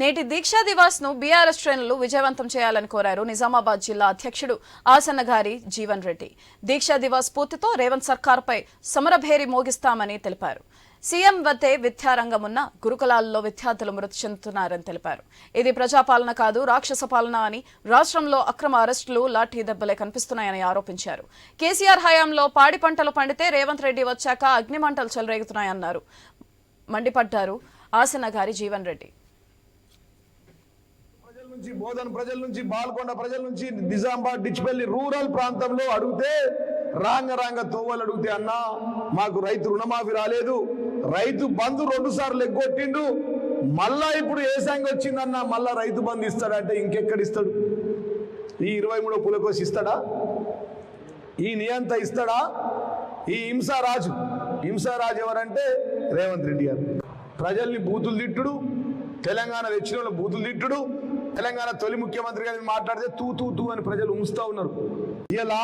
నేటి దీక్షా దివాస్ను బీఆర్ఎస్ శ్రేణులు విజయవంతం చేయాలని కోరారు నిజామాబాద్ జిల్లా అధ్యక్షుడు ఆసన్నగారి జీవన్ రెడ్డి. దీక్షా దివాస్ స్ఫూర్తితో రేవంత్ సర్కార్పై సమరభేరి మోగిస్తామని తెలిపారు. సీఎం వద్దే విద్యారంగం ఉన్న గురుకులాల్లో విద్యార్థులు మృతి చెందుతున్నారని తెలిపారు. ఇది ప్రజాపాలన కాదు రాక్షస పాలన అని రాష్ట్రంలో అక్రమ అరెస్టులు లాఠీ దెబ్బలే కనిపిస్తున్నాయని ఆరోపించారు. కేసీఆర్ హయాంలో పాడి పంటలు పండితే రేవంత్ రెడ్డి వచ్చాక అగ్నిమంటలు చెలరేగుతున్నాయన్నారు. మండిపడ్డారు ఆసన్నగారి జీవన్ రెడ్డి. నుంచి బోధన ప్రజల నుంచి బాల్కొండ ప్రజల నుంచి నిజామాబాద్ డిచ్పల్లి రూరల్ ప్రాంతంలో అడిగితే రాంగ రాంగ తోవలు అడిగితే అన్నా మాకు రైతు రుణమాఫీ రాలేదు. రైతు బంధు రెండు సార్లు ఎగ్గొట్టిండు. మళ్ళా ఇప్పుడు ఏ సంగతి వచ్చిందన్నా మళ్ళా రైతు బంధు ఇస్తాడంటే ఇంకెక్కడ ఇస్తాడు? ఈ ఇరవై మూడో పులకోసి ఇస్తాడా? ఈ నియంత ఇస్తాడా? ఈ హింసారాజు హింసారాజు ఎవరంటే రేవంత్ రెడ్డి గారు. ప్రజల్ని బూతులు తిట్టుడు తెలంగాణ తెచ్చిన బూతులు తిట్టుడు తెలంగాణ తొలి ముఖ్యమంత్రి గారిని మాట్లాడితే తూ తూ తూ అని ప్రజలు ఉంచుతా ఉన్నారు. ఇలా